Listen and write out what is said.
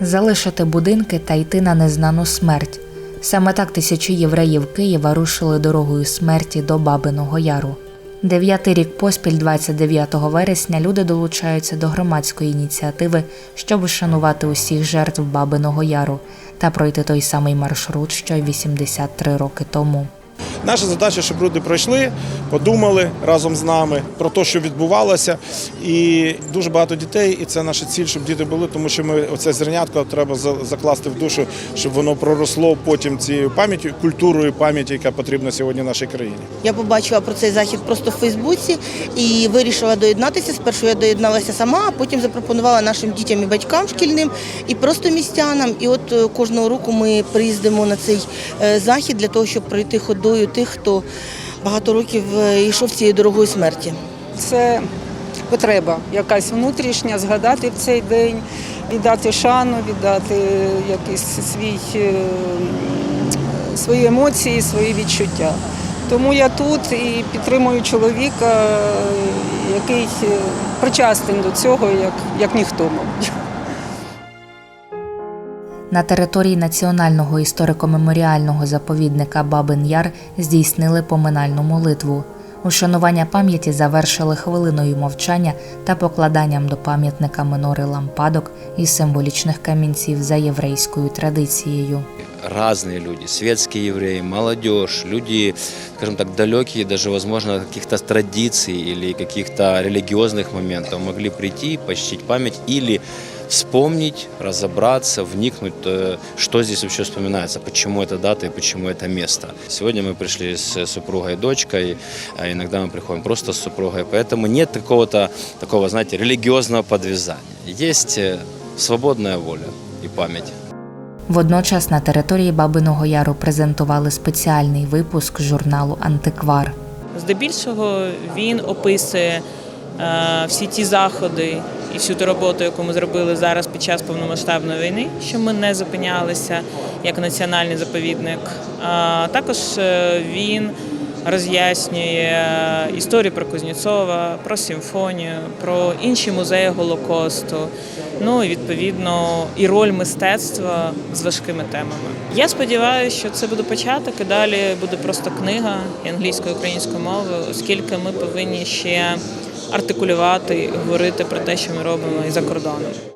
залишити будинки та йти на незнану смерть. Саме так тисячі євреїв Києва рушили дорогою смерті до Бабиного Яру. Дев'ятий рік поспіль, 29 вересня, люди долучаються до громадської ініціативи, щоб вшанувати усіх жертв Бабиного Яру та пройти той самий маршрут, що й 83 роки тому. Наша задача, щоб люди пройшли, подумали разом з нами про те, що відбувалося. І дуже багато дітей, і це наша ціль, щоб діти були, тому що ми оце зернятко треба за- закласти в душу, щоб воно проросло потім цією пам'яттю, культурою пам'яті, яка потрібна сьогодні нашій країні. Я побачила про цей захід просто в Фейсбуці і вирішила доєднатися. Спершу я доєдналася сама, а потім запропонувала нашим дітям і батькам шкільним, і просто містянам. І от е, кожного року ми приїздимо на цей е, захід для того, щоб пройти ходою тих, хто багато років е, йшов цією дорогою смерті. Це потреба якась внутрішня, згадати в цей день, віддати шану, віддати якийсь свій, е, свої емоції, свої відчуття. Тому я тут і підтримую чоловіка, е, який причастен до цього, як, як ніхто, мабуть. На території національного історико-меморіального заповідника Бабин Яр здійснили поминальну молитву. Ушанування пам'яті завершили хвилиною мовчання та покладанням до пам'ятника минори лампадок із символічних камінців за єврейською традицією. разные люди, светские евреи, молодежь, люди, скажем так, далекие даже, возможно, каких-то традиций или каких-то религиозных моментов могли прийти, почтить память или вспомнить, разобраться, вникнуть, э, что здесь вообще вспоминается, почему эта дата и почему это место. Сегодня мы пришли с супругой и дочкой, а иногда мы приходим просто с супругой, поэтому нет какого-то такого, знаете, религиозного подвязания. Есть э, свободная воля и память. Водночас на території Бабиного Яру презентували спеціальний випуск журналу Антиквар. Здебільшого він описує е, всі ті заходи і всю ту роботу, яку ми зробили зараз під час повномасштабної війни, що ми не зупинялися як національний заповідник. Також е, він роз'яснює історію про Кузнєцова, про симфонію, про інші музеї Голокосту. Ну і відповідно і роль мистецтва з важкими темами. Я сподіваюся, що це буде початок, і далі буде просто книга англійською українською мовою, оскільки ми повинні ще артикулювати, говорити про те, що ми робимо і за кордоном.